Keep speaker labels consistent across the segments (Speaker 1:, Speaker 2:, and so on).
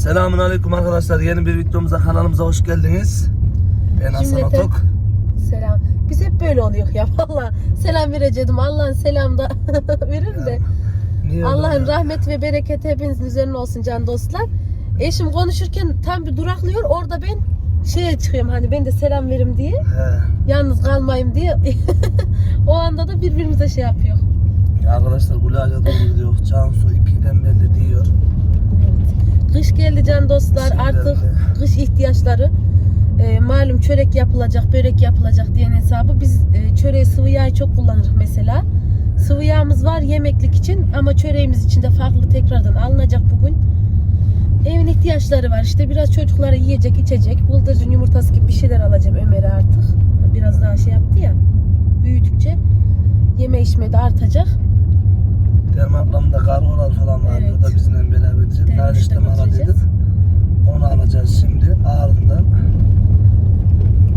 Speaker 1: Selamun Aleyküm arkadaşlar. Yeni bir videomuza kanalımıza hoş geldiniz. Ben Hasan
Speaker 2: Cümleten-
Speaker 1: Atok.
Speaker 2: Selam. Biz hep böyle oluyor ya valla. Selam vereceğim. Allah'ın selam da verir de.
Speaker 1: Niye
Speaker 2: Allah'ın
Speaker 1: öyle?
Speaker 2: rahmeti ve bereketi hepinizin üzerine olsun can dostlar. Eşim konuşurken tam bir duraklıyor. Orada ben şeye çıkıyorum hani ben de selam verim diye.
Speaker 1: He.
Speaker 2: Yalnız kalmayayım diye. o anda da birbirimize şey yapıyor.
Speaker 1: Ya arkadaşlar Gulaca doğru gidiyor. Cansu ipiden belli diyor.
Speaker 2: Kış geldi can dostlar. Artık kış ihtiyaçları. e, malum çörek yapılacak, börek yapılacak diyen hesabı. Biz e, çöreği sıvı yağ çok kullanırız mesela. Sıvı yağımız var yemeklik için ama çöreğimiz için de farklı tekrardan alınacak bugün. Evin ihtiyaçları var. İşte biraz çocuklara yiyecek, içecek. Bıldırcın yumurtası gibi bir şeyler alacağım Ömer'e artık. Biraz daha şey yaptı ya. Büyüdükçe yeme içme de artacak.
Speaker 1: Derman ablamda kargolar falan var.
Speaker 2: Evet.
Speaker 1: O da bizimle beraber.
Speaker 2: Dermiş'te
Speaker 1: Kardeşten aradıydık. Onu alacağız şimdi. Ardından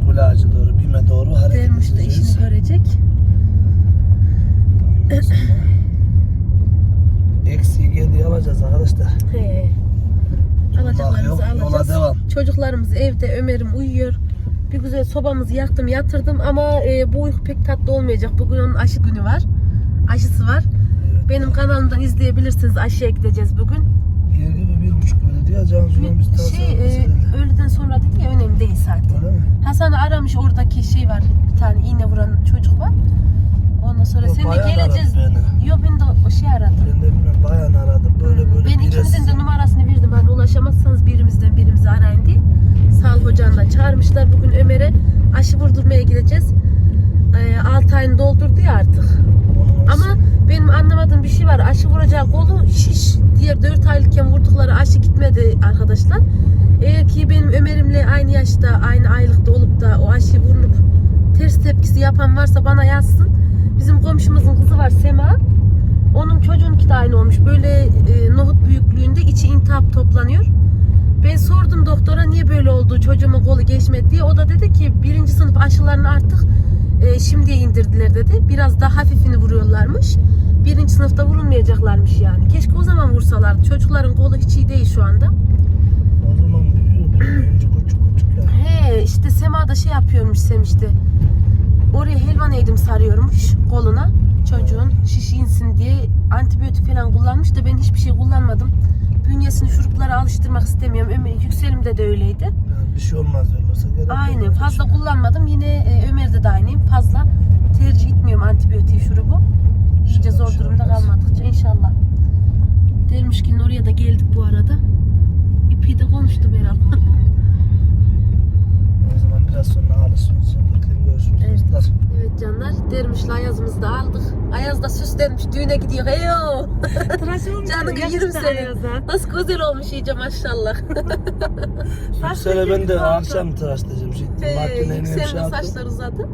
Speaker 1: Gulaca doğru, Bime doğru hareket
Speaker 2: Dermiş de
Speaker 1: edeceğiz.
Speaker 2: işini görecek.
Speaker 1: Ondan sonra Eksiği geldi alacağız arkadaşlar.
Speaker 2: He. Alacaklarımızı alacağız.
Speaker 1: devam.
Speaker 2: Çocuklarımız evde, Ömer'im uyuyor. Bir güzel sobamızı yaktım, yatırdım ama e, bu uyku pek tatlı olmayacak. Bugün onun aşı günü var. Aşısı var. Benim kanalımdan izleyebilirsiniz. Aşıya gideceğiz bugün.
Speaker 1: Bir gibi bir buçuk böyle diyor. Cansu'nun biz
Speaker 2: Şey,
Speaker 1: sonra
Speaker 2: e,
Speaker 1: nasıl
Speaker 2: öğleden sonra dedi ya önemli değil zaten.
Speaker 1: Öyle mi?
Speaker 2: Hasan'ı aramış oradaki şey var. Bir tane iğne vuran çocuk var. Ondan sonra
Speaker 1: Yok,
Speaker 2: sen de geleceğiz.
Speaker 1: aradı
Speaker 2: Yok ben de o şey aradım.
Speaker 1: Ben de bilmiyorum bayan aradı böyle böyle
Speaker 2: Ben ikimizin de numarasını verdim. Hani ulaşamazsanız birimizden birimizi arayın diye. Sağlık ocağından çağırmışlar. Bugün Ömer'e aşı vurdurmaya gideceğiz. Ee, 6 ayını doldurdu ya artık. Ama benim anlamadığım bir şey var. Aşı vuracağı kolu şiş. Diğer 4 aylıkken vurdukları aşı gitmedi arkadaşlar. Eğer ki benim Ömer'imle aynı yaşta, aynı aylıkta olup da o aşıyı vurup ters tepkisi yapan varsa bana yazsın. Bizim komşumuzun kızı var Sema. Onun çocuğunki de aynı olmuş. Böyle e, nohut büyüklüğünde içi intihap toplanıyor. Ben sordum doktora niye böyle oldu çocuğumun kolu geçmedi diye. O da dedi ki birinci sınıf aşılarını artık e, şimdiye indirdiler dedi. Biraz daha hafifini vuruyorlarmış. Birinci sınıfta vurulmayacaklarmış yani. Keşke o zaman vursalardı. Çocukların kolu hiç iyi değil şu anda.
Speaker 1: O zaman küçük küçük ya.
Speaker 2: He işte Sema da şey yapıyormuş Sem işte. Oraya helvan eğdim sarıyormuş koluna. Çocuğun şiş insin diye antibiyotik falan kullanmış da ben hiçbir şey kullanmadım. Bünyesini şuruplara alıştırmak istemiyorum. Ömer, Yükselim'de de öyleydi.
Speaker 1: Yani bir şey olmaz diyorlarsa gerek yok.
Speaker 2: Aynen
Speaker 1: Öyle
Speaker 2: fazla
Speaker 1: şey.
Speaker 2: kullanmadım. Yine e, Ömer'de de aynıyım. Fazla tercih etmiyorum antibiyotiği şurubu. İyice zor
Speaker 1: şey
Speaker 2: durumda kalmadıkça inşallah. Dermişkin oraya da geldik bu arada. İpi de konuştum herhalde.
Speaker 1: Biraz sonra alışıyoruz. Bakayım görüşürüz
Speaker 2: Evet.
Speaker 1: dostlar.
Speaker 2: Evet canlar dermişli Ayaz'ımızı da aldık. Ayaz da süslenmiş düğüne gidiyor. Heyo.
Speaker 3: Tıraş olmuş.
Speaker 2: Canı yerim seni. Nasıl güzel olmuş iyice maşallah.
Speaker 1: Yüksel'e ben de akşam tıraşlayacağım. Şey
Speaker 2: Yüksel'in
Speaker 1: yaptım.
Speaker 2: saçlar uzadı.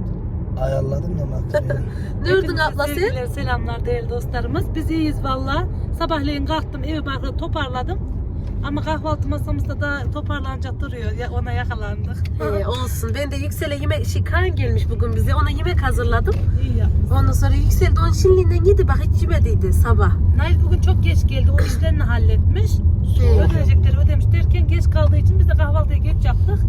Speaker 1: Ayarladım da makineyi.
Speaker 2: Ne ördün abla sen?
Speaker 3: Selamlar değerli dostlarımız. Biz iyiyiz valla. Sabahleyin kalktım evi barkı toparladım. Ama kahvaltı masamızda da toparlanacak duruyor. Ya ona yakalandık.
Speaker 2: Ee, olsun. Ben de Yüksel'e yemek, şey, kan gelmiş bugün bize. Ona yemek hazırladım.
Speaker 3: İyi yapmışsın.
Speaker 2: Ondan sonra Yüksel de onun şinliğinden yedi bak hiç yemediydi sabah.
Speaker 3: Nail bugün çok geç geldi. O işlerini halletmiş.
Speaker 2: Evet.
Speaker 3: Ödeyecekleri ödemiş derken geç kaldığı için biz de kahvaltıya geç yaptık.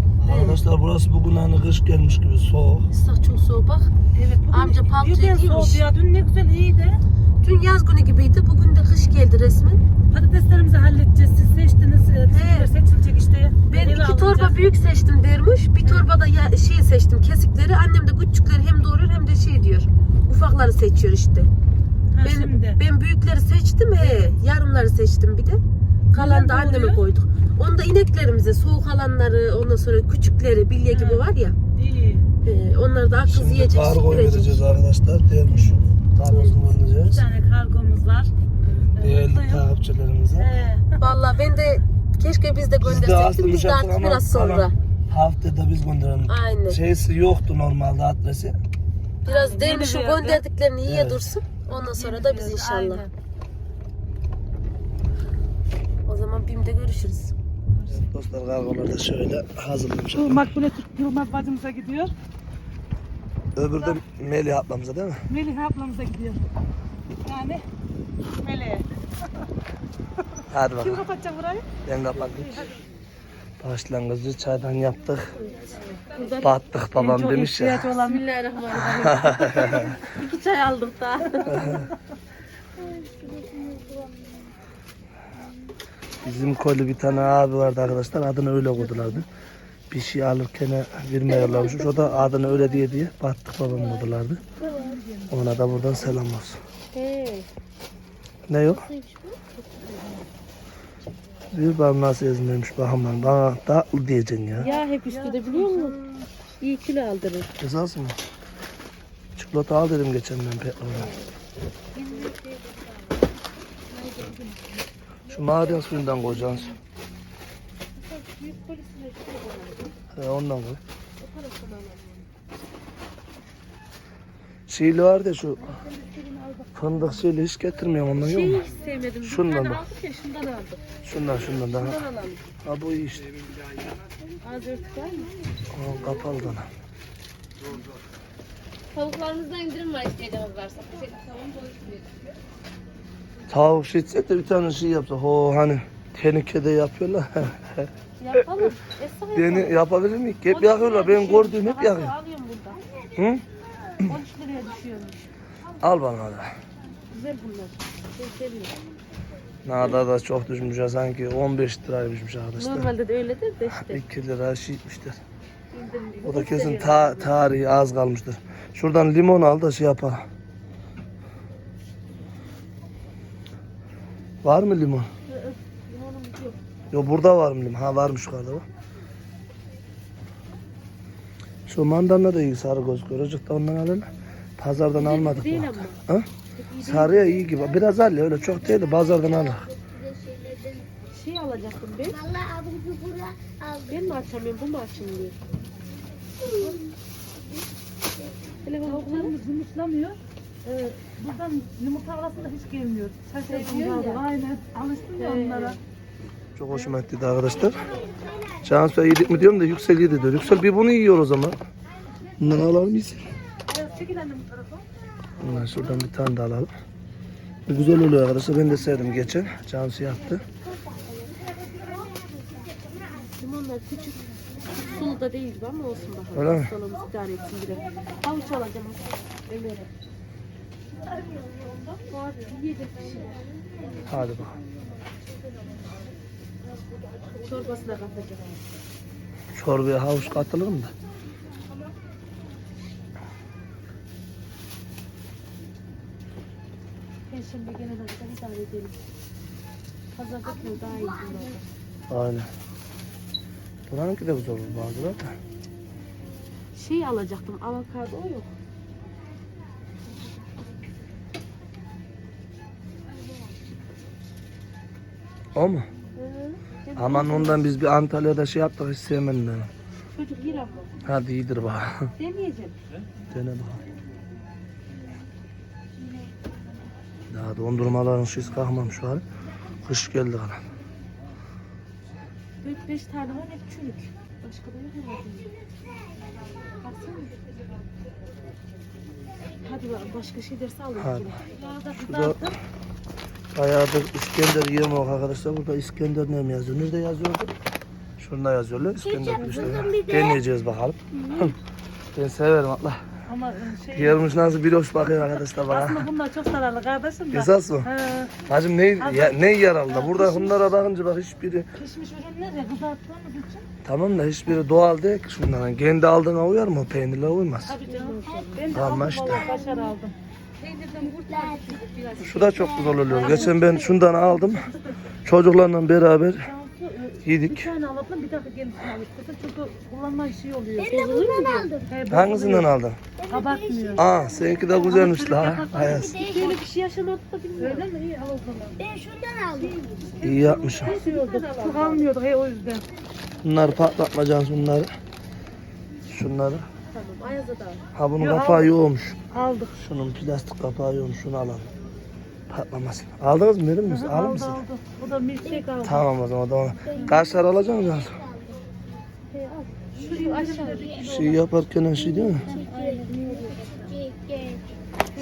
Speaker 1: Arkadaşlar burası bugün hani kış gelmiş gibi soğuk.
Speaker 2: Islak çok soğuk bak.
Speaker 3: Evet bugün
Speaker 2: Amca paltoyu
Speaker 3: birden
Speaker 2: giymiş.
Speaker 3: soğudu ya. Dün ne güzel iyiydi.
Speaker 2: Dün yaz günü gibiydi. Bugün de kış geldi resmen.
Speaker 3: Patateslerimizi halledeceğiz. Siz seçtiniz. e, Bizimkiler seçilecek işte.
Speaker 2: Ben
Speaker 3: Eve
Speaker 2: iki
Speaker 3: alınacak.
Speaker 2: torba büyük seçtim dermiş. Bir torba da ya, şey seçtim kesikleri. Annem de küçükleri hem doğuruyor hem de şey diyor. Ufakları seçiyor işte.
Speaker 3: Ha,
Speaker 2: Ben,
Speaker 3: şimdi.
Speaker 2: ben büyükleri seçtim he. Yarımları seçtim bir de. Kalan da anneme koyduk. Onu da ineklerimize soğuk alanları ondan sonra küçükleri bilye gibi var ya.
Speaker 3: İyi.
Speaker 2: He, onları da akız
Speaker 1: Şimdi
Speaker 2: yiyecek
Speaker 1: kargo
Speaker 2: süpürecek.
Speaker 1: vereceğiz arkadaşlar. Dermiş. Kargosunu
Speaker 3: Bir
Speaker 1: alacağız.
Speaker 3: tane kargomuz var. He.
Speaker 2: Vallahi ben de keşke biz de
Speaker 1: Biz de
Speaker 2: gönderseydik. Biz de artık
Speaker 1: ama
Speaker 2: biraz sonra.
Speaker 1: haftada biz gönderelim.
Speaker 2: Aynen.
Speaker 1: Şeysi yoktu normalde adresi.
Speaker 2: Biraz
Speaker 3: Aynen,
Speaker 2: demiş
Speaker 3: yeni
Speaker 2: gönderdiklerini yiye
Speaker 1: Evet.
Speaker 2: dursun. Ondan sonra da biz inşallah.
Speaker 3: Aynen.
Speaker 2: O zaman BİM'de görüşürüz.
Speaker 1: Evet, dostlar kargolar da şöyle hazırlamış.
Speaker 3: Bu Makbule Türk Yılmaz bacımıza gidiyor.
Speaker 1: Öbürü de Melih ablamıza değil mi?
Speaker 3: Melih ablamıza gidiyor. Yani Melih.
Speaker 1: Hadi
Speaker 3: Kim
Speaker 1: bakalım.
Speaker 3: kapatacak burayı?
Speaker 1: Ben kapattım. Başlangıcı çaydan yaptık.
Speaker 2: Buradan
Speaker 1: Battık babam
Speaker 3: çok
Speaker 1: demiş ya.
Speaker 3: ihtiyaç olan
Speaker 2: Bismillahirrahmanirrahim. İki çay aldık daha.
Speaker 1: Bizim koli bir tane abi vardı arkadaşlar. Adını öyle koydulardı. Bir şey alırken vermiyorlarmış. O da adını öyle diye diye battık babam koydulardı. Ona da buradan selam olsun.
Speaker 2: Hey.
Speaker 1: Ne yok? Bir bana nasıl ezmemiş bakalım bana tatlı diyeceksin ya.
Speaker 2: Ya hep üstüde biliyor musun? İyi kilo aldırır.
Speaker 1: Esas mı? Çikolata al dedim geçen ben pek ona. Şu maden suyundan koyacaksın. He ondan koy. Şeyli var da şu fındık şeyli hiç getirmiyorum ondan yok mu?
Speaker 2: Hiç sevmedim.
Speaker 1: Şundan
Speaker 2: bir tane
Speaker 1: bak.
Speaker 2: aldık ya şundan aldık.
Speaker 1: Şundan şundan daha.
Speaker 2: Şundan alalım.
Speaker 1: Ha bu iyi işte.
Speaker 2: Az örtük var mı?
Speaker 1: Aa, kapalı dana.
Speaker 4: Tavuklarınızda indirim var isteğiniz varsa. Şey, tavuğun doyurmuyor.
Speaker 1: Tavuk şey etsek de bir tane şey yapsak. O hani tenekede yapıyorlar.
Speaker 2: Yapalım. Esra yapalım.
Speaker 1: Deni yapabilir miyim? Hep yakıyorlar. Ben gördüğüm hep yakıyor.
Speaker 2: Alıyorum burada.
Speaker 1: Hı?
Speaker 2: 13 liraya düşüyormuş.
Speaker 1: Al bana da.
Speaker 2: Güzel bunlar. Seviyorum.
Speaker 1: Nada da çok düşmüş ya sanki 15 liraymışmış arkadaşlar.
Speaker 2: Normalde de öyledir de işte.
Speaker 1: 2 lira şey
Speaker 2: indirim-
Speaker 1: O da kesin ta tarihi az kalmıştır. Şuradan limon al da şey yapalım. Var mı limon?
Speaker 2: Limonumuz yok.
Speaker 1: Yo burada var mı limon? Ha varmış yukarıda bak. Şu mandalina da iyi sarı gözüküyor. Azıcık da ondan alalım. Pazardan almadık.
Speaker 2: Değil
Speaker 1: bak.
Speaker 2: ama.
Speaker 1: Ha? Sarıya iyi gibi. Biraz al ya öyle çok değil de pazardan al.
Speaker 2: Şey alacaktım ben.
Speaker 4: Vallahi abim bu bura aldı.
Speaker 2: Ben mi açamıyorum bu mu açılmıyor? Telefon
Speaker 3: Tavuklarımız yumurtlamıyor. Ee, buradan yumurta arasında hiç gelmiyor. Şaşırdım kaldım. Aynen. Alıştım ya onlara.
Speaker 1: Çok hoşuma gitti arkadaşlar. Cansu yedik mi diyorum da Yüksel yedi diyor. Yüksel bir bunu yiyor o zaman. Bundan alalım mıyız?
Speaker 3: Çekil annem bu tarafa.
Speaker 1: Şuradan bir tane de alalım. Bu güzel oluyor arkadaşlar. Ben de sevdim geçen. Cansu yaptı.
Speaker 2: Limonlar küçük. Sulu da değil ama olsun bakalım.
Speaker 1: Öyle mi?
Speaker 2: Hastalığımız idare etsin bir de. Havuç alacağım. Ömer'e.
Speaker 1: Hadi bakalım.
Speaker 2: Çorbasına katacağım.
Speaker 1: Çorbaya havuç katılır mı da?
Speaker 2: Perşembe gelene kadar idare edelim. Pazarda kilo daha iyi bunlardan.
Speaker 1: Aynen. Buranınki de güzel olur bazıları da.
Speaker 2: Şey alacaktım. Avokado yok.
Speaker 1: O mu?
Speaker 2: Hı.
Speaker 1: Aman ondan biz bir Antalya'da şey yaptık hiç sevmedim ben.
Speaker 2: Çocuk yer ama.
Speaker 1: Hadi iyidir bak.
Speaker 2: Deneyeceğim.
Speaker 1: Dene bakalım. Daha dondurmaların şiş kalkmamış var. Kış geldi kalan.
Speaker 2: 4-5 tane var hep çürük. Başka da yok herhalde. Baksana. Hadi bakalım başka şey derse alayım
Speaker 1: Hadi. Şurada bayağıdır İskender yiyemem arkadaşlar. Burada İskender ne mi yazıyor? Nerede yazıyordu? Şurada yazıyorlar. İskender işte. Deneyeceğiz bakalım. ben severim Allah.
Speaker 3: Ama e, şey...
Speaker 1: Yermiş nasıl bir hoş bakıyor arkadaşlar bana.
Speaker 3: Aslında bunlar çok zararlı kardeşim de.
Speaker 1: Esas mı?
Speaker 3: He,
Speaker 1: Hacım ne, ya, ne yaralı da? Burada bunlara bakınca bak hiçbiri
Speaker 3: pişmiş ürünler ya kızarttığımız için.
Speaker 1: tamam da hiçbiri doğal değil ki şunların. Kendi aldığına uyar mı? Peynirle uymaz.
Speaker 3: Tabii canım. Ben de
Speaker 1: Tamam
Speaker 3: aldım
Speaker 1: işte.
Speaker 3: başarı aldım.
Speaker 1: Şu da çok güzel oluyor. Geçen ben şundan aldım. Çocuklarla beraber
Speaker 3: Bir
Speaker 1: yedik.
Speaker 3: tane alalım bir dakika gelin alıp çünkü kullanma işi oluyor.
Speaker 4: Bundan aldım.
Speaker 3: He.
Speaker 1: Hangisinden aldın?
Speaker 3: Abartmıyor.
Speaker 1: Aa seninki de güzelmiş la. Ayaz.
Speaker 2: Böyle bir şey yaşamadı da bilmiyorum.
Speaker 3: Öyle mi? İyi al o zaman.
Speaker 4: Ben şundan aldım.
Speaker 1: İyi yapmışım.
Speaker 3: Kesiyorduk. Çok almıyorduk he o yüzden.
Speaker 1: Bunları patlatmayacaksın şunları. Şunları.
Speaker 2: Tamam Ayaz'a da al.
Speaker 1: Ha bunun
Speaker 3: Yo,
Speaker 1: kapağı
Speaker 3: aldım.
Speaker 1: yoğumuş.
Speaker 3: Aldık.
Speaker 1: Şunun plastik kapağı yoğumuş. Şunu alalım. Patlamasın. Aldınız mı? Verir misin? Alır
Speaker 3: aldı
Speaker 1: mısın?
Speaker 3: aldı. O da milkshake aldı.
Speaker 1: Tamam o zaman. o zaman. Kaşlar alacak mısın?
Speaker 2: He al. Şurayı aşağı.
Speaker 1: Şey yaparken şey değil mi?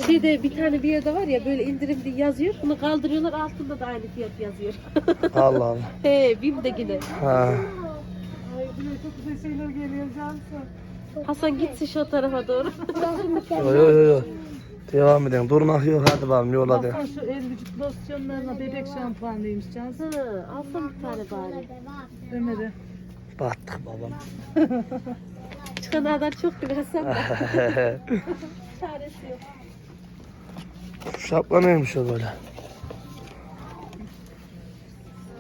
Speaker 2: Şeyde bir tane bir yerde var ya böyle indirimli yazıyor. Bunu kaldırıyorlar altında da aynı fiyat yazıyor.
Speaker 1: Allah Allah.
Speaker 2: He BİM'de yine.
Speaker 1: Ha.
Speaker 3: Ay buraya çok güzel şeyler geliyor Cansu.
Speaker 2: Hasan gitsin şu tarafa doğru.
Speaker 1: Yo yo yo yo. Devam edelim. Durmak yok hadi bakalım yola de.
Speaker 3: Baksana şu el vücut losyonlarına bebek şampuanıymış Cansu.
Speaker 2: Ha, alsam bir tane bari.
Speaker 3: Ömer'e.
Speaker 1: Battık babam.
Speaker 2: Çıkan adam çok Hasan. Çaresi yok.
Speaker 1: Şu şapka neymiş o böyle?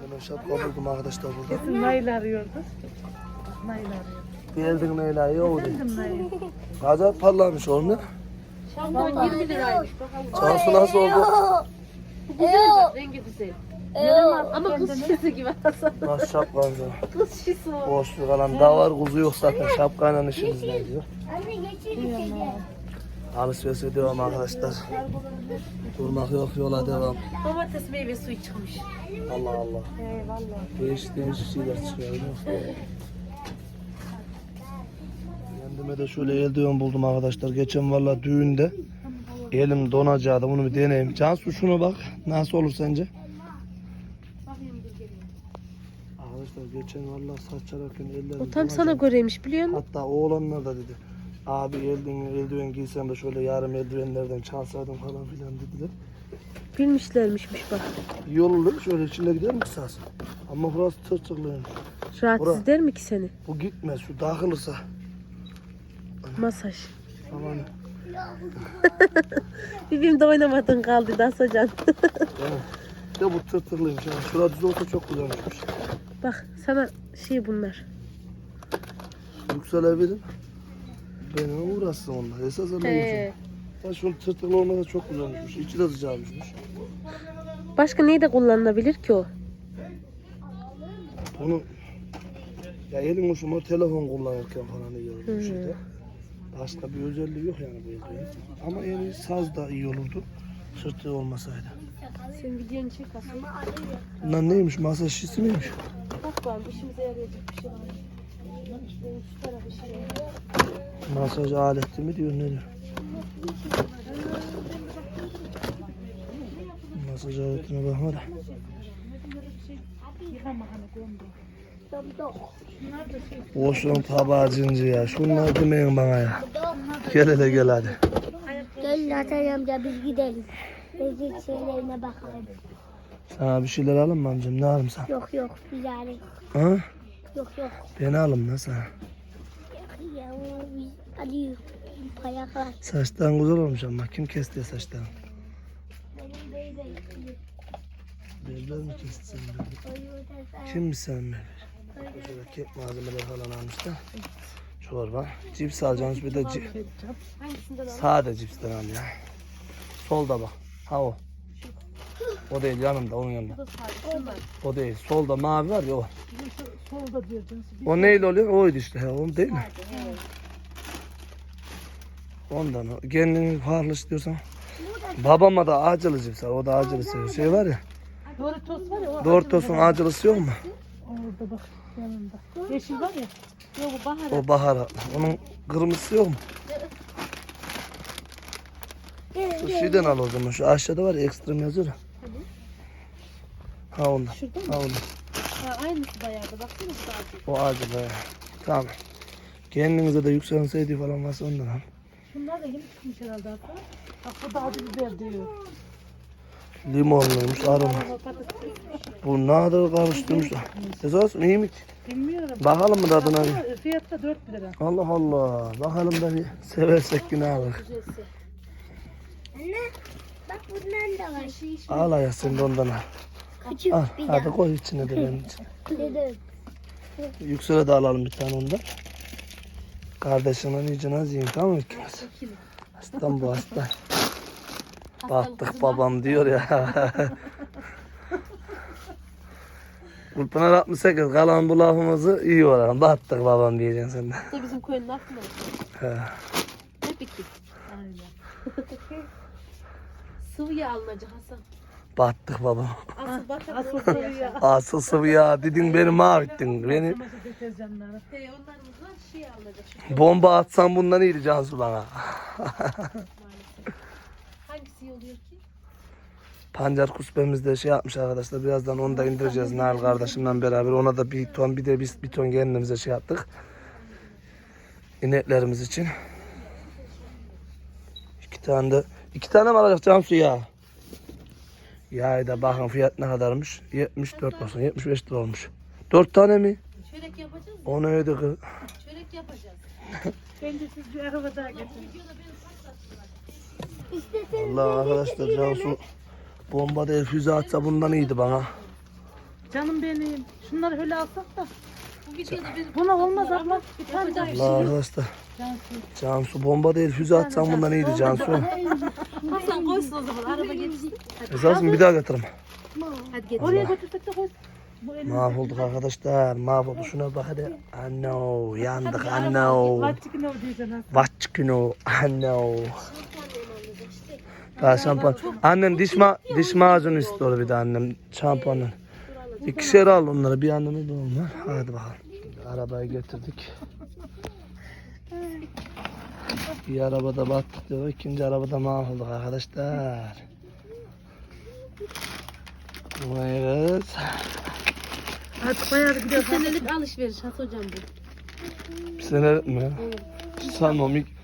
Speaker 1: Benim şapka buldum arkadaşlar burada.
Speaker 3: Kesin Nail arıyordu. Nail arıyor.
Speaker 1: Geldin Leyla iyi oldu.
Speaker 3: Efendim Nail.
Speaker 1: Acayip parlamış oğlum ya.
Speaker 2: Şampuan 20 liraymış. Bakalım.
Speaker 1: Cansu nasıl oldu?
Speaker 2: Güzel bak rengi güzel. Ama kız şişesi gibi Hasan.
Speaker 1: Nasıl var?
Speaker 2: Kız şişesi o.
Speaker 1: Boş bir kalan da var kuzu yok zaten şapkayla işimiz ne diyor. Alışverişe devam arkadaşlar. Durmak yok yola devam.
Speaker 2: Domates meyve suyu çıkmış.
Speaker 1: Allah Allah. Değişik değişik şeyler çıkıyor. Kendime de şöyle eldiven buldum arkadaşlar. Geçen valla düğünde elim donacaktı. Bunu bir deneyeyim. Cansu şuna bak. Nasıl olur sence? Arkadaşlar geçen valla saç çararken ellerim
Speaker 2: O tam sana göreymiş biliyor musun?
Speaker 1: Hatta oğlanlar da dedi. Abi eldiven, eldiven giysem de şöyle yarım eldivenlerden çalsaydım falan filan dediler.
Speaker 2: Bilmişlermişmiş bak.
Speaker 1: İyi olur? Şöyle içinde gider mi kısas? Ama burası tırtıklıymış.
Speaker 2: Rahatsız
Speaker 1: Bura.
Speaker 2: eder mi ki seni?
Speaker 1: Bu gitmez. Şu dağılırsa.
Speaker 2: Masaj.
Speaker 1: Aman.
Speaker 2: Bibim de oynamadın kaldı da Hasan.
Speaker 1: Yani. De bu tırtıklıymış. Yani. Şurada düz olsa çok güzelmiş.
Speaker 2: bak sana şey bunlar.
Speaker 1: Yükselebilirim. Benim uğraşsın onlar. Esas öyle
Speaker 2: He.
Speaker 1: Ya şunun tırtıklı olması çok güzelmiş. İçi de sıcakmış.
Speaker 2: Başka neyde kullanılabilir ki o?
Speaker 1: Bunu ya elim hoşuma telefon kullanırken falan iyi olur bu şeyde. Başka bir özelliği yok yani bu eldivenin. Ama yani saz da iyi olurdu. Sırtı olmasaydı.
Speaker 2: Sen videonu çek Hasan.
Speaker 1: Bunlar neymiş? Masa şişi miymiş?
Speaker 2: Bak bakalım işimize yarayacak bir şey var. şu tarafı şey.
Speaker 1: Masaj aleti mi diyor ne diyor? Masaj aletine bakma da.
Speaker 3: Yıkama hani gömdü.
Speaker 1: Boşluğun tabağı cinci ya. Şunlar demeyin bana ya. Gel hele gel hadi.
Speaker 5: Gel Hasan amca biz gidelim. Böcek şeylerine bakalım.
Speaker 1: Sana bir şeyler alın mı amcam? Ne alayım sana?
Speaker 5: Yok yok biz.
Speaker 1: Ha?
Speaker 5: Yok yok.
Speaker 1: Beni alın ne sana?
Speaker 5: Ya biz hadi payaklar.
Speaker 1: Saçların güzel olmuş ama kim kesti saçlarını?
Speaker 5: Benim bey.
Speaker 1: Berber mi kesti sen Kimmiş sen berber? Şöyle kek malzemeleri falan almış da. Çorba. Cips alacağımız bir de ci- sade cipsten al ya. Solda bak. Ha o. O değil yanımda onun yanında. O değil. Solda mavi var ya o.
Speaker 3: Solda Cansu.
Speaker 1: O neyle oluyor? Oydu işte. He, o değil mi? Ondan o. Kendini farklı istiyorsan. Babama da acılı cips var. O da acılı seviyor. Şey var ya.
Speaker 3: Doritos var ya o
Speaker 1: Doritos'un acılısı yok mu?
Speaker 3: orada bak yanında. Yeşil var ya.
Speaker 2: Yok bu bahar.
Speaker 1: O baharatlı. Onun kırmızısı yok mu? Şu şeyden al o zaman. Şu aşağıda var ya ekstrem yazıyor ya. Ha ondan.
Speaker 2: Şurada mı?
Speaker 1: Ha ondan.
Speaker 2: Ha, aynısı bayağı da baksana sadece.
Speaker 1: O acı be. Tamam. Kendinize de yükselseydi falan varsa ondan al.
Speaker 3: Şunlar da yeni çıkmış herhalde. Bak bu da acı biber diyor.
Speaker 1: Limonluymuş, aroma. Bu nadir karıştırmışlar. Esas iyi mi? ki?
Speaker 3: Bilmiyorum.
Speaker 1: Bakalım mı tadına bir?
Speaker 3: Ama Fiyat da 4 lira.
Speaker 1: Allah Allah. Bakalım da bir seversek günah bak.
Speaker 2: Güzelse.
Speaker 5: Anne bak bundan da var.
Speaker 1: Al ya sen de ondan al.
Speaker 5: Küçük
Speaker 1: Al.
Speaker 5: bir
Speaker 1: Hadi
Speaker 5: daha.
Speaker 1: koy içine de benim için. Yüksel'e de alalım bir tane ondan. Kardeşinin iyicine yiyin tamam mı? Aslan bu aslan. Battık babam diyor ya. Kulpınar 68 kalan bu lafımızı iyi olalım. Battık babam diyeceksin sen de.
Speaker 2: Bu da bizim koyunun lafı mı?
Speaker 1: He.
Speaker 2: Hep iki. Sıvı yağ alınacak Hasan.
Speaker 1: Battık babam.
Speaker 2: Asıl bak
Speaker 3: Asıl soru ya.
Speaker 1: Asıl sıvı ya dedin beni mahvettin. Beni
Speaker 2: şey alınacak.
Speaker 1: Bomba atsan bundan iyiydi Cansu bana. Pancar kuspemiz de şey yapmış arkadaşlar. Birazdan onu da indireceğiz Nail kardeşimle beraber. Ona da bir ton bir de biz bir ton kendimize şey yaptık. İneklerimiz için. İki tane de iki tane mi alacak Cansu ya? Yağı da bakın fiyat ne kadarmış? 74 olsun 75 lira olmuş. 4 tane mi?
Speaker 4: Çörek yapacağız.
Speaker 1: O neydi kız?
Speaker 4: Çörek yapacağız.
Speaker 3: Bence siz bir araba daha getirin.
Speaker 1: Allah arkadaşlar Cansu bomba değil füze atsa bundan iyiydi bana.
Speaker 3: Canım benim. Şunları öyle alsak da.
Speaker 4: Bu videoda biz
Speaker 3: Buna olmaz abla. Bir tane daha.
Speaker 1: Allah arkadaşlar
Speaker 3: Cansu.
Speaker 1: Cansu bomba değil füze atsan bundan iyiydi Cansu.
Speaker 2: Hasan koysun o zaman araba geçsin.
Speaker 1: Esasım bir daha getiririm.
Speaker 2: Hadi getir.
Speaker 3: Oraya götürsek de koy. Bu elini.
Speaker 1: Mahvolduk arkadaşlar mahvolduk şuna bak hadi. Anno yandık anno.
Speaker 3: Kaç çıkın o diyeceksin ha.
Speaker 1: Watch kino anno. Daha şampuan. Annem diş, ma diş macunu istiyor bir de annem şampuanı. İkişer al onları bir annemde de onlar. Hadi bakalım. Arabayı getirdik. Bir arabada battık diyor. ikinci arabada mahvolduk arkadaşlar. Vay kız.
Speaker 3: Artık bayağı bir
Speaker 4: bir senelik alışveriş Has hocam bu.
Speaker 1: Bir sene mi? Sanmam ilk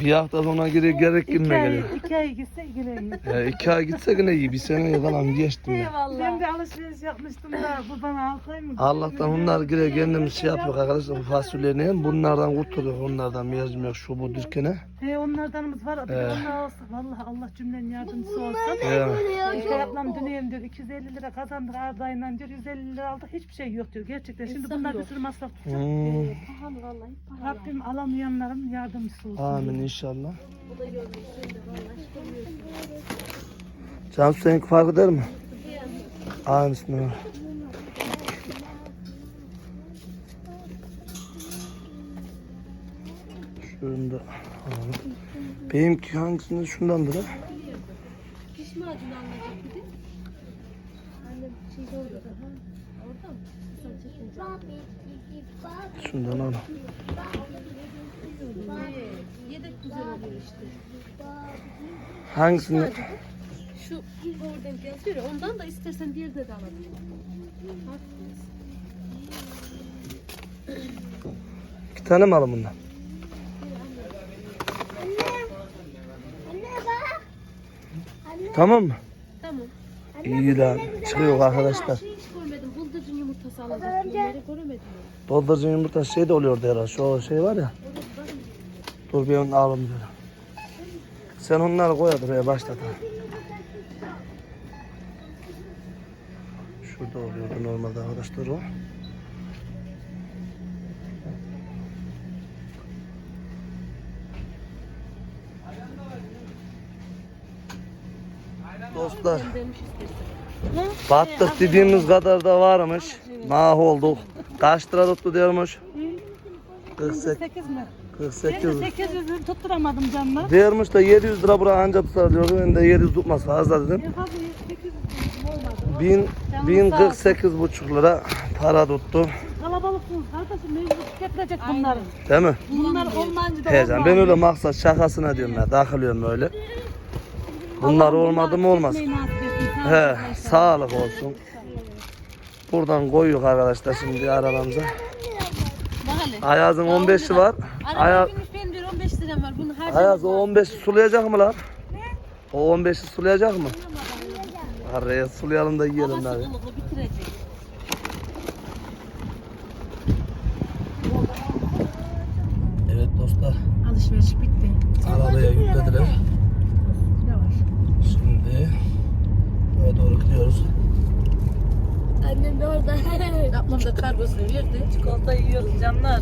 Speaker 1: bir hafta sonra geri gerek girme
Speaker 3: ay,
Speaker 1: geliyor.
Speaker 3: iki ay gitse yine iyi.
Speaker 1: Ya iki ay gitse yine iyi. Bir sene falan geçtim ya.
Speaker 3: Ben de alışveriş yapmıştım da bu bana alsaymış.
Speaker 1: Allah'tan bunlar gire kendimiz şey yapıyor arkadaşlar bu fasulyeleri hem bunlardan kurtuluyor onlardan mezmiyor şu bu dürkene.
Speaker 3: He onlardanımız var.
Speaker 1: Ee.
Speaker 3: onlar olsun. Vallahi Allah cümlenin yardımcısı olsun.
Speaker 1: Yani,
Speaker 3: İlkay ablam döneyim diyor 250 lira kazandık ardayla diyor 150 lira aldık hiçbir şey yok diyor gerçekten şimdi bunlar bir sürü masraf tutacak.
Speaker 1: hmm,
Speaker 4: Pahalı vallahi pahalı.
Speaker 3: Rabbim alamayanların yardımcısı olsun.
Speaker 1: amin inşallah. Cansu seninki fark eder mi? Aynısını. Şunu da alalım. Benimki hangisinde şundandır ha?
Speaker 4: Diş macunu alacak bir de. Annem şey orada? Orada mı?
Speaker 1: Şundan al.
Speaker 4: Yedek güzel oluyor işte.
Speaker 1: Hangisini?
Speaker 4: Şu oradan yazıyor ya ondan da istersen diğerde de alabilirim. Bak.
Speaker 1: İki tane mi alın bundan? Tamam mı?
Speaker 4: Tamam.
Speaker 1: İyi lan. Çıkıyor arkadaşlar.
Speaker 4: Şey hiç görmedim. Bıldırcın yumurtası alacaktım. Onları göremedim. ben.
Speaker 1: Doldurcun yumurta şey de oluyordu herhalde. Şu şey var ya. Dur bir onu alalım diyorum. Sen onları koy buraya başlat. Şurada oluyordu normalde arkadaşlar o. Dostlar battık dediğimiz kadar da varmış. Mahvolduk. Kaç lira tuttu diyormuş? 48,
Speaker 3: 8 mi?
Speaker 1: 48.
Speaker 3: Ben de 800 lira tutturamadım canlar.
Speaker 1: Diyormuş da 700 lira buraya anca tutar diyordu. Ben de 700 tutmaz fazla dedim.
Speaker 3: En fazla 800 olmadı.
Speaker 1: 1000 1048 buçuk lira para tuttu.
Speaker 3: Kalabalıksınız kardeşim mecbur tüketilecek bunları.
Speaker 1: Değil mi?
Speaker 3: Bunlar olmayınca da olmaz.
Speaker 1: ben öyle maksat şakasına diyorum ya. Takılıyorum öyle. Bunlar olmadı mı olmaz.
Speaker 3: Ekmeği nasip etsin, sağ
Speaker 1: He, sağlık olsun. Buradan koyuyor arkadaşlar şimdi arabamıza.
Speaker 4: Bak hele.
Speaker 1: Ayaz'ın 15'i var.
Speaker 4: Araba
Speaker 1: Ayaz,
Speaker 4: binmiş benim diyor 15 liram var. Bunu her
Speaker 1: Ayaz o 15'i sulayacak mı lan? O 15'i sulayacak mı? Araya sulayalım da yiyelim
Speaker 4: Hava
Speaker 1: abi
Speaker 4: bitirecek.
Speaker 1: Evet dostlar.
Speaker 2: Alışveriş bitti.
Speaker 1: Arabaya yüklediler.
Speaker 2: Yavaş.
Speaker 1: Şimdi buraya doğru gidiyoruz.
Speaker 5: Annem de orada.
Speaker 2: Ablam da kargosunu verdi.
Speaker 3: Çikolata yiyoruz canlar.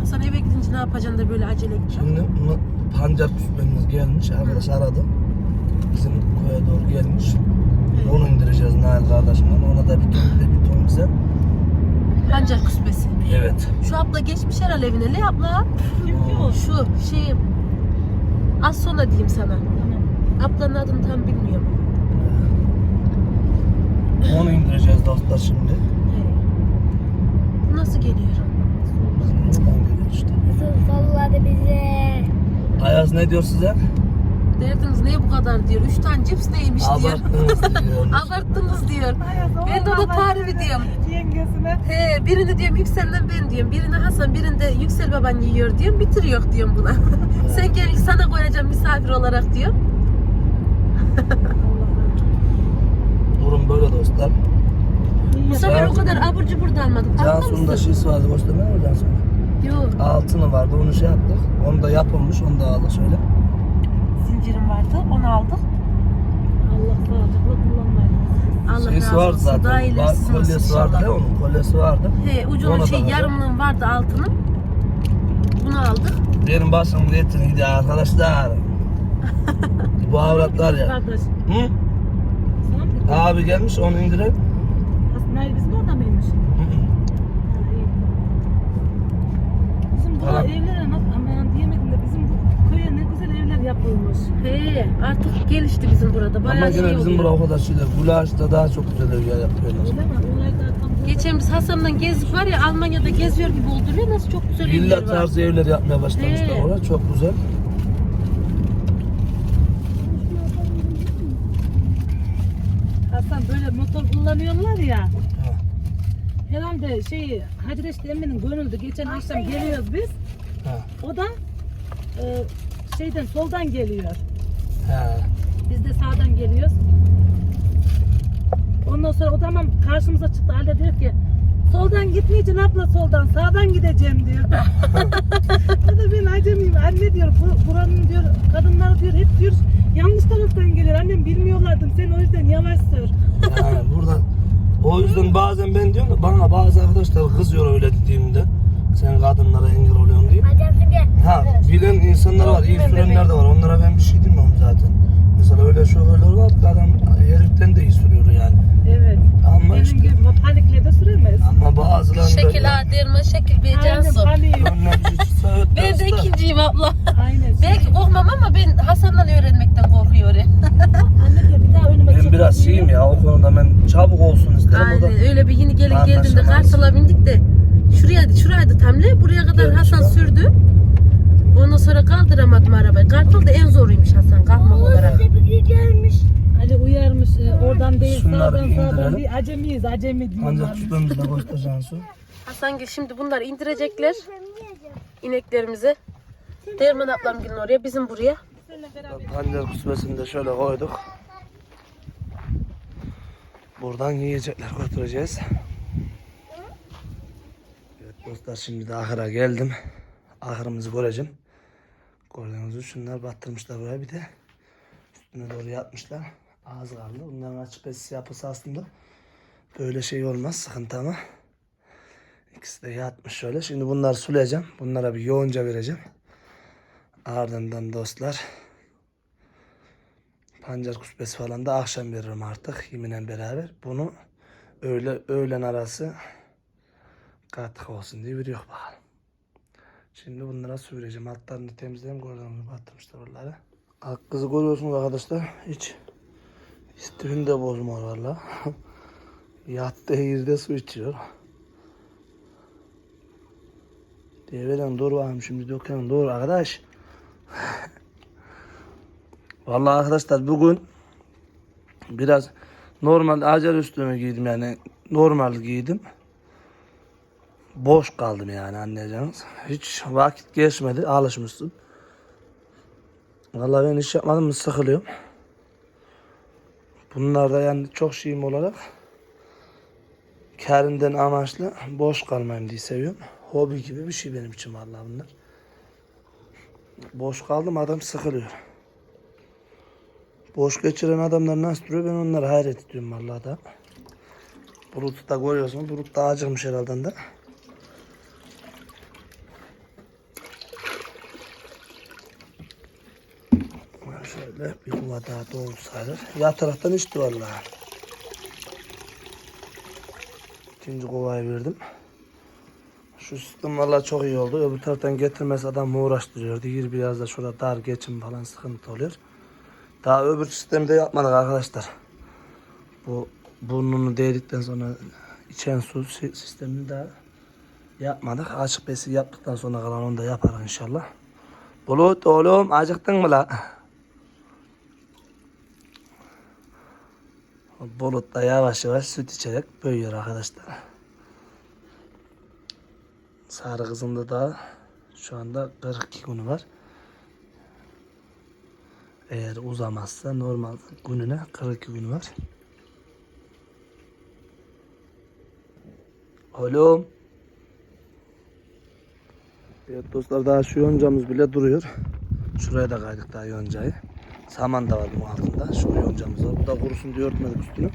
Speaker 2: Hasan eve gidince ne yapacaksın da böyle acele edeceksin?
Speaker 1: Şimdi bunu pancar küsmemiz gelmiş. Arkadaş aradı. Bizim koya doğru gelmiş. Onu indireceğiz Nail kardeşimden. Ona da bir ton bir de bir ton bize.
Speaker 2: Pancar küsmesi.
Speaker 1: Evet.
Speaker 2: Şu abla geçmiş herhalde evine. Ne abla? Şu şey az sonra diyeyim sana. Ablanın adını tam bilmiyorum.
Speaker 1: Onu indireceğiz dostlar şimdi.
Speaker 2: Bu nasıl geliyor?
Speaker 1: İşte.
Speaker 5: Nasıl salladı bizi.
Speaker 1: Ayaz ne diyor size?
Speaker 2: Derdiniz ne bu kadar diyor. Üç tane cips neymiş diyor.
Speaker 1: Abarttınız diyor.
Speaker 2: Abarttınız diyor. Ben de ona tarifi diyorum.
Speaker 3: Yengesine.
Speaker 2: He, birini diyorum Yüksel'den ben diyorum. Birini Hasan, birinde Yüksel baban yiyor diyorum. Bitiriyor diyorum buna. Sen gel sana koyacağım misafir olarak diyor.
Speaker 1: Durum böyle dostlar.
Speaker 2: Bu sefer o kadar abur cubur da almadık.
Speaker 1: Cansu'nun da şişi vardı. Göstermeye mi Cansu?
Speaker 2: Yok.
Speaker 1: Altını vardı. Onu şey yaptık. Onu da yapılmış. Onu da aldık şöyle.
Speaker 2: Zincirim vardı. Onu aldık.
Speaker 3: Allah sağlıcakla.
Speaker 2: Allah
Speaker 1: Şeysi
Speaker 2: razı
Speaker 1: vardı
Speaker 2: olsun.
Speaker 1: Zaten.
Speaker 2: iyilesin
Speaker 1: Ba- Kolyesi vardı. Ne onun? Kolyesi vardı.
Speaker 2: He, ucunun
Speaker 1: Ona
Speaker 2: şey
Speaker 1: da
Speaker 2: yarımlığın vardı altının. Bunu aldık.
Speaker 1: Benim başım yetin gidiyor arkadaşlar. Bu avratlar ya.
Speaker 3: Kardeş.
Speaker 1: Hı?
Speaker 3: Sana mı dedi?
Speaker 1: Abi gelmiş onu indirelim.
Speaker 3: Aslında bizim orada mıymış?
Speaker 1: Hı hı.
Speaker 3: Ha, iyi. Bizim bu
Speaker 1: Tamam.
Speaker 3: evlere nasıl aman diyemedim de bizim bu köye ne güzel yapılmış.
Speaker 2: He, artık gelişti bizim burada.
Speaker 1: Ama
Speaker 2: Bayağı
Speaker 1: gene
Speaker 2: şey
Speaker 1: bizim
Speaker 2: oluyor.
Speaker 1: bura o kadar şeyler. Gulaş'ta daha çok güzel evler yapıyorlar.
Speaker 3: Öyle mi? Tam burada.
Speaker 2: Geçen biz Hasan'dan gezdik var ya Almanya'da geziyor gibi olduruyor. Nasıl çok güzel
Speaker 1: Villa
Speaker 2: evler var.
Speaker 1: tarzı evler yapmaya başlamışlar.
Speaker 2: He.
Speaker 1: Orada çok güzel.
Speaker 3: Hasan böyle motor kullanıyorlar ya.
Speaker 1: Ha.
Speaker 3: Herhalde şey Hacı Reşit Emmi'nin gönüldü. Geçen akşam geliyoruz biz.
Speaker 1: Ha.
Speaker 3: O da e, şeyden soldan geliyor.
Speaker 1: Ha.
Speaker 3: Biz de sağdan geliyoruz. Ondan sonra o tamam karşımıza çıktı. Halde diyor ki soldan gitmeyeceksin abla soldan sağdan gideceğim diyor. o da ben acemiyim. Anne diyor bu, buranın diyor kadınlar diyor hep diyor yanlış taraftan geliyor. Annem bilmiyorlardım sen o yüzden yavaş sür.
Speaker 1: Yani burada o yüzden bazen ben diyorum da bana bazı arkadaşlar kızıyor öyle dediğimde. Sen kadınlara engel oluyorsun diye. Ha bilen insanlar var, iyi sürenler de var. Onlara ben bir şey demiyorum zaten. Mesela öyle şoförler var ki adam heriften de iyi sürüyor yani.
Speaker 3: Evet.
Speaker 1: Ama
Speaker 3: Benim
Speaker 1: işte
Speaker 3: gibi panikle de süremez.
Speaker 1: ama bazılarında
Speaker 2: Şekil A derme şekil
Speaker 1: bir şey çıksa evet
Speaker 2: Ben de ikinciyim abla.
Speaker 3: Aynen.
Speaker 2: Belki korkmam ama ben Hasan'dan öğrenmekten korkuyorum.
Speaker 3: Anne diyor bir daha önüme
Speaker 1: Ben biraz şeyim ya o konuda ben çabuk olsun isterim. O da
Speaker 2: Aynen öyle bir yeni gelin geldiğinde. Kartal'a bindik de şuraya şuraydı tamle buraya kadar Hasan sürdü. Ondan sonra kaldıramadım arabayı. Kartal da en zoruymuş Hasan kalkmak olarak.
Speaker 5: bir gelmiş.
Speaker 3: Ali uyarmış e, oradan değil
Speaker 1: Şunları
Speaker 3: sağdan
Speaker 1: indirelim.
Speaker 3: sağdan değil acemiyiz acemi
Speaker 1: ancak
Speaker 3: diyorlar.
Speaker 1: tutmamızı da göstereceğim su.
Speaker 2: Hasan Gül şimdi bunlar indirecekler ineklerimizi. Derman ablam gelin oraya bizim buraya.
Speaker 1: Pancar kusbesini de şöyle koyduk. Buradan yiyecekler götüreceğiz. Evet dostlar şimdi de ahıra geldim. Ahırımızı göreceğim. Gördüğünüz gibi şunlar battırmışlar buraya bir de üstüne doğru yatmışlar. Az kaldı. Bunların açık besisi yapısı aslında böyle şey olmaz sıkıntı ama. İkisi de yatmış şöyle. Şimdi bunları sulayacağım. Bunlara bir yoğunca vereceğim. Ardından dostlar pancar kuspesi falan da akşam veririm artık yeminle beraber. Bunu öğle, öğlen arası katkı olsun diye veriyor bakalım. Şimdi bunlara su vereceğim. Altlarını temizleyelim. Gördüğünüz gibi batırmışlar oraları. Ak kızı görüyorsunuz arkadaşlar. Hiç istifini de bozmuyor valla. Yattığı yerde su içiyor. Develen doğru bakayım şimdi dökelim doğru arkadaş. Vallahi arkadaşlar bugün biraz normal acel üstümü giydim yani normal giydim. Boş kaldım yani anlayacağınız. Hiç vakit geçmedi alışmışsın. Vallahi ben iş yapmadım mı sıkılıyorum. Bunlar da yani çok şeyim olarak kârinden amaçlı boş kalmayayım diye seviyorum. Hobi gibi bir şey benim için vallahi bunlar. Boş kaldım adam sıkılıyor. Boş geçiren adamlar nasıl duruyor ben onlara hayret ediyorum vallahi da. Bulut'u da görüyorsun. Bulut da acıkmış herhalde de. Şöyle bir kuva daha doldu sayılır. Ya taraftan içti vallahi. İkinci kovayı verdim. Şu sistem valla çok iyi oldu. Öbür taraftan getirmesi adam uğraştırıyor. Değil biraz da şurada dar geçim falan sıkıntı oluyor. Daha öbür sistemi de yapmadık arkadaşlar. Bu burnunu değdikten sonra içen su si- sistemini de yapmadık. Açık besi yaptıktan sonra kalan onu da yaparız inşallah. Bulut oğlum acıktın mı la? Bulut da yavaş yavaş süt içerek büyüyor arkadaşlar. Sarı kızımda da şu anda 42 günü var. Eğer uzamazsa normal gününe 42 günü var. Oğlum. Evet dostlar daha şu yoncamız bile duruyor. Şuraya da kaydık daha yoncayı. Saman da var bunun altında. Şu yoncamız var. Bu da kurusun diye örtmedik üstünü.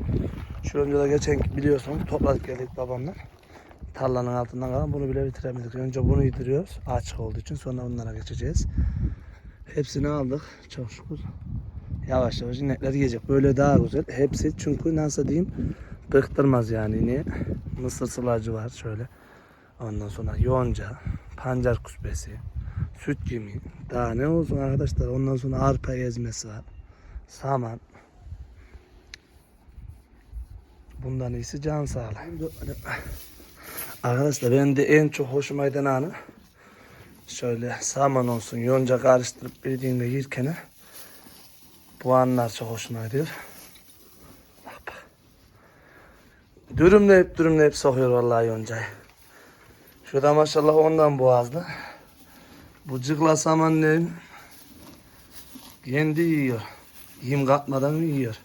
Speaker 1: Şu yoncada geçen biliyorsunuz topladık geldik babamla. Tarlanın altından kalan bunu bile bitiremedik. Önce bunu yediriyoruz. Açık olduğu için sonra onlara geçeceğiz. Hepsini aldık. Çok şükür. Yavaş yavaş inekler yiyecek. Böyle daha güzel. Hepsi çünkü nasıl diyeyim bıktırmaz yani ineği. Mısır sılacı var şöyle. Ondan sonra yonca, pancar küspesi, süt cimi. Daha ne olsun arkadaşlar. Ondan sonra arpa ezmesi var. Saman. Bundan iyisi can sağlığı. Arkadaşlar benim de en çok hoşuma giden anı şöyle saman olsun yonca karıştırıp bildiğinde yirken bu anlar çok hoşuma gidiyor. Bak bak. Dürümleyip dürümleyip sokuyor vallahi yoncayı. Şurada maşallah ondan boğazlı. Bu cıkla samanların kendi yiyor. Yem katmadan yiyor.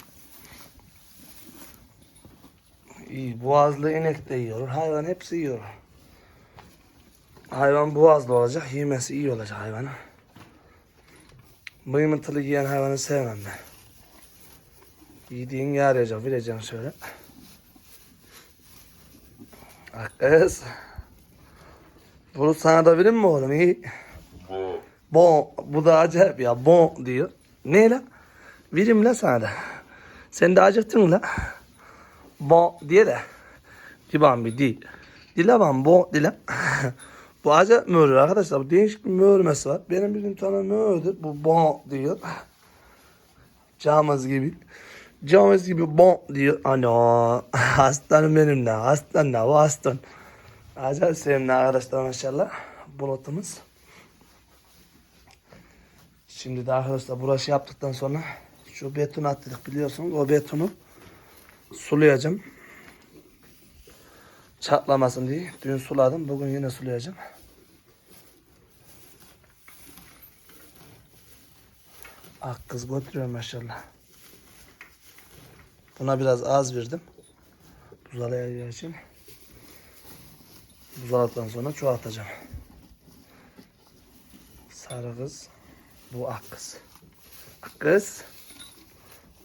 Speaker 1: İyi, boğazlı inek de yiyor. Hayvan hepsi yiyor. Hayvan boğazlı olacak, yemesi iyi olacak hayvanın. Mıymıntılı yiyen hayvanı sevmem ben. Yediğin yarayacak, vereceksin şöyle. Bak kız. Bunu sana da vereyim mi oğlum? İyi. Bon. Bu da acayip ya. Bon diyor. Ne la? Vereyim la sana da. Sen de acıktın la. Bon diye de. Diban bir di. Dile ban bon dile. bu acayip mühür arkadaşlar. Bu değişik bir mühürmesi var. Benim bildiğim tane mühürdür. Bu bon diyor. Camız gibi. Camız gibi bon diyor. Ana. Aslanım benim de. Aslan da. Bu aslan. Acayip sevimli arkadaşlar maşallah. Bulutumuz. Şimdi de arkadaşlar burası yaptıktan sonra şu betonu attık biliyorsunuz. O betonu sulayacağım. Çatlamasın diye. Dün suladım. Bugün yine sulayacağım. Ah kız götürüyor maşallah. Buna biraz az verdim. Buzalayacağı için. Buzaladıktan sonra çoğaltacağım. Sarı kız. Bu ak kız. Ak kız.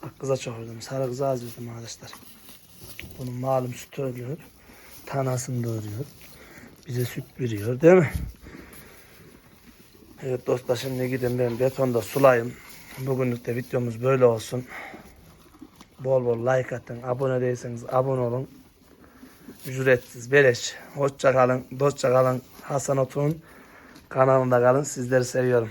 Speaker 1: Ak kıza çok verdim. Sarı kıza az verdim arkadaşlar. Bunun malum süt ölüyor. Tanasını da örüyor. Bize süt veriyor değil mi? Evet dostlar şimdi gidin ben betonda sulayayım. Bugünlük de videomuz böyle olsun. Bol bol like atın. Abone değilseniz abone olun. Ücretsiz, beleş. Hoşça kalın, dostça kalın. Hasan Otun kanalında kalın. Sizleri seviyorum.